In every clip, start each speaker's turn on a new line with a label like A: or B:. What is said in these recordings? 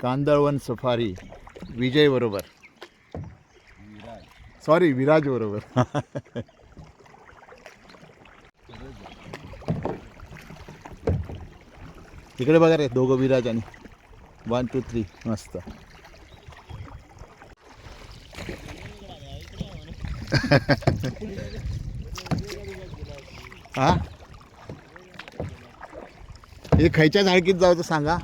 A: कांदळवन सफारी विजय बरोबर. सॉरी विराज बरोबर. इकडे बघा रे दोघं विराज आणि वन टू थ्री मस्त. हा? हे खायच्या झाडकीत जाऊ सांगा.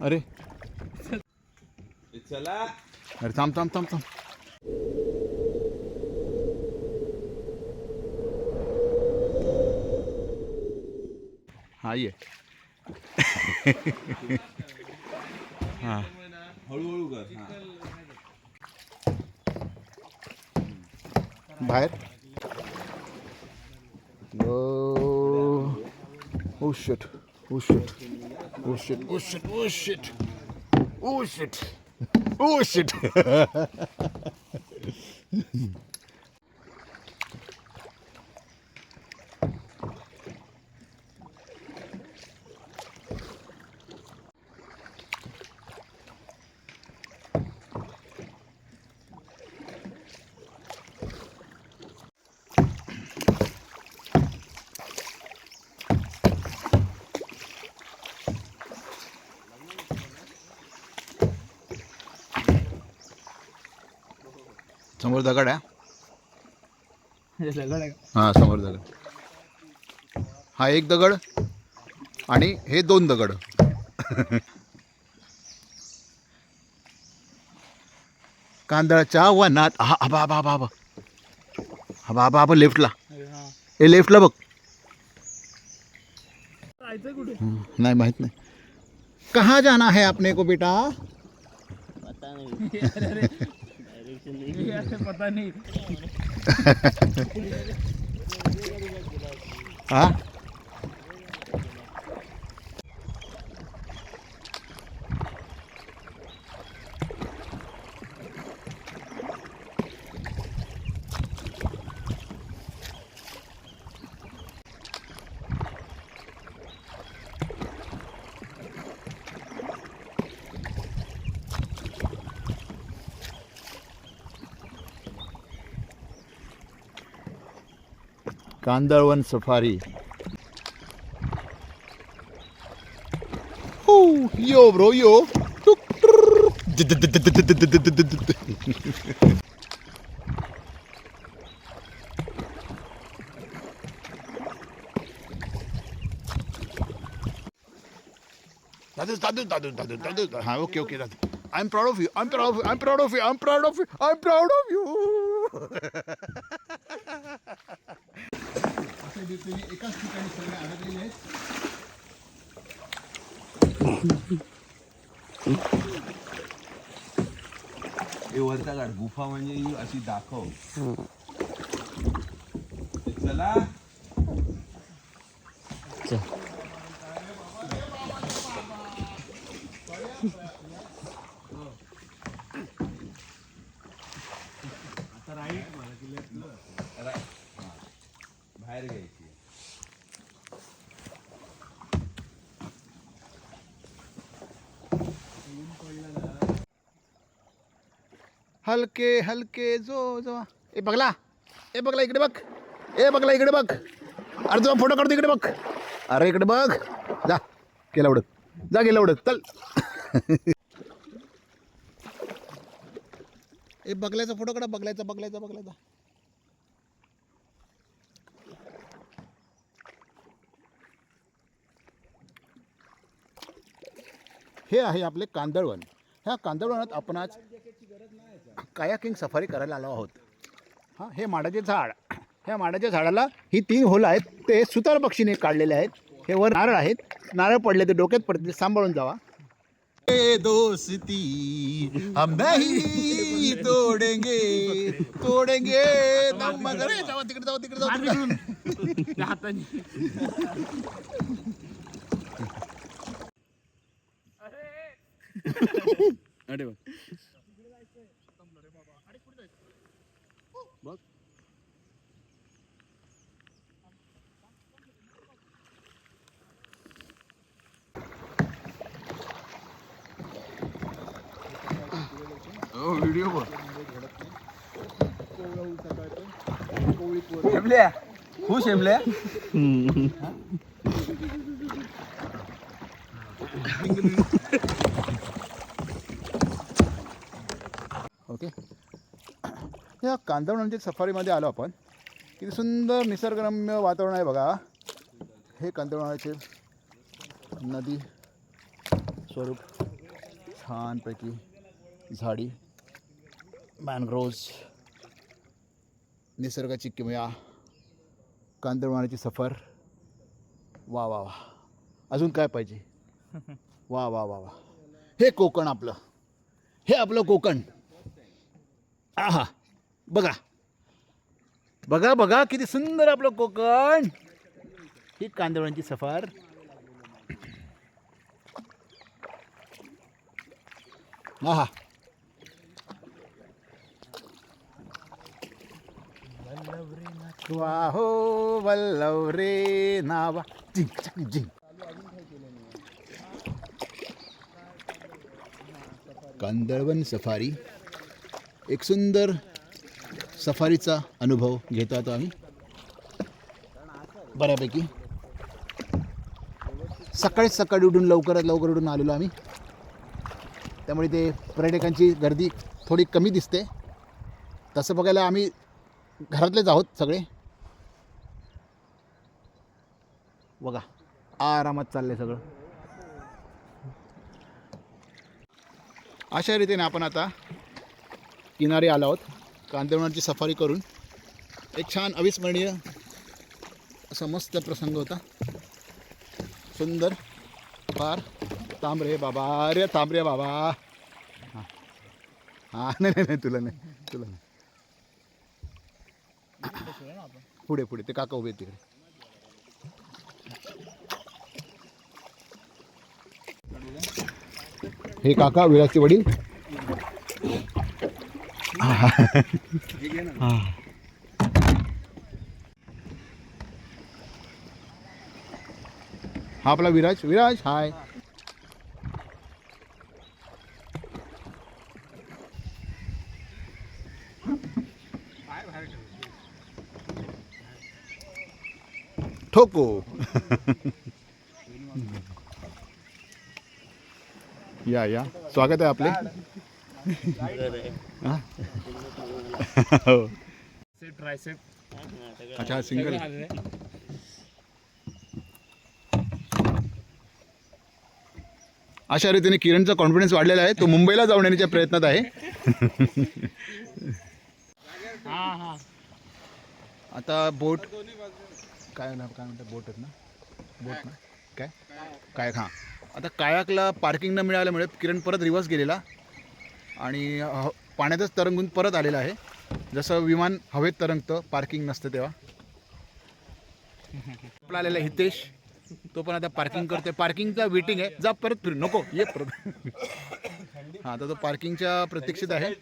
A: अरे.
B: चला.
A: अरे थांब थांब थांब थांब. हा ये. हा.
B: हळूहळू कर हा.
A: बाहेर. ओ. Shit oh shit Oh shit, oh shit, oh shit. Oh shit. Oh shit. समोर दगड आहे. हा समोर दगड. हा एक दगड आणि हे दोन दगड. कांदळाच्या वनात हा आबा आबा आबा आबा. आबा आबा आबा लेफ्टला. हे. लेफ्टला बघ. नाही माहीत नाही. कहाँ जाना है अपने को बेटा?
C: यार पता नहीं.
A: हा Kandalvan safari Kandalvan Safari. Oh, yo, bro, yo! Ah, okay, okay. I'm proud of you. I'm proud of you. I'm proud of you. I'm proud of you. I'm proud of you. You असे बिलकुल एकाच ठिकाणी सगळे अडकलेले आहेत
B: हे वरचा काढ गुफा म्हणजे ही अशी दाखव चला। बाहेर घ्यायची
A: हलके हलके जो जो. ए बघला ए बघला इकडे बघ. ए बघला इकडे बघ. अरे तुझा फोटो काढतो इकडे बघ. अरे इकडे बघ. जा. गेला उडत जा गेला उडत चल. ए बघल्याचा फोटो काढा बघलायचा बघलायचा बघलायचा हे आहे आपले कांदळवन ह्या कांदळवनात आपण आज कायाकिंग सफारी करायला आलो आहोत. हां हे माडाचे झाड. ह्या माडाच्या झाडाला ही तीन होल आहेत. ते सुतार पक्षीने काढलेले आहेत. हे वर नारळ आहेत. नारळ पडले ते डोक्यात पडते. सांभाळून जावा. दोस्ती हम नहीं तोडेंगे तोडेंगे दम मगर ए, जावा तिकडे जावा तिकडे जावा
C: त्या हाताने.
A: अरे हो
B: व्हिडिओ बघ. शेमल्या हो शेमल्या
A: ओके. या कांदळवनांच्या सफारीमध्ये आलो आपण किती सुंदर निसर्गरम्य वातावरण आहे बघा. हे कांदवणाचे नदी स्वरूप छानपैकी झाडी मॅनग्रोव्ज निसर्गाची किमया कांदळवनाची सफर. वा वा वा. अजून काय पाहिजे? वा वा वा वा. हे कोकण आपलं. हे आपलं कोकण. आहा. बघा. बघा बघा किती सुंदर आपलं कोकण. ही कांदळांची सफार. आहा. वाहो वल्लव रे नावा. जिंक जिंक जिंक. कांदळवन सफारी. एक सुंदर सफारीचा अनुभव घेतो आता आम्ही. बऱ्यापैकी. सकाळीच सकाळी उठून लवकरात लवकर उठून आलेलो आम्ही. त्यामुळे ते पर्यटकांची गर्दी थोडी कमी दिसते. तसं बघायला आम्ही घरातलेच आहोत सगळे. बघा आरामात चाललंय सगळं. अशा रीतीने आपण आता किनारी आलो आहोत. कांदेवणाची सफारी करून एक छान अविस्मरणीय असा मस्त प्रसंग होता. सुंदर फार तांबरे बाबा अरे तांबरे बाबा. हां. हां नाही नाही नाही तुला नाही तुला नाही. पुढे पुढे ते काका उभे तिकडे. हे काका विराजचे वडील। हा आपला विराज विराज हाय। ठोको। या या. स्वागत आहे आपले. हो. अच्छा सिंगल अशा रीतीने किरणचा कॉन्फिडन्स वाढलेला आहे. तो मुंबईला जाऊन येण्याच्या प्रयत्नात आहे.
C: हा हा
A: आता बोट काय काय म्हणतात? बोट आहेत ना? बोट ना? काय? काय? हां. आता कायाकला पार्किंग न मिळाल्यामुळे किरण परत रिव्हर्स गेलेला. आणि ह- पाण्यातच तरंगून परत आलेला आहे. जसं विमान हवेत तरंगतं पार्किंग नसतं तेव्हा. आपला आलेला आहे हितेश तो पण आता पार्किंग करतोय. पार्किंगचा वेटिंग आहे. जा परत फिरू नको ये परत. हां आता तो पार्किंगच्या प्रतीक्षेत आहे.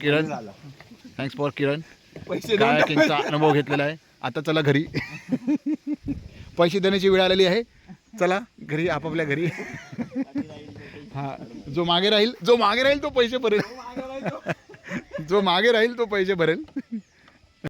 A: किरण? थँक्स फॉर किरण
B: पैसे
A: कायाकिंगचा अनुभव घेतलेला आहे. आता चला घरी. पैसे देण्याची वेळ आलेली आहे. चला घरी आपापल्या घरी. हा जो मागे राहील जो मागे राहील तो पैसे भरेल. जो मागे राहील तो पैसे भरेल.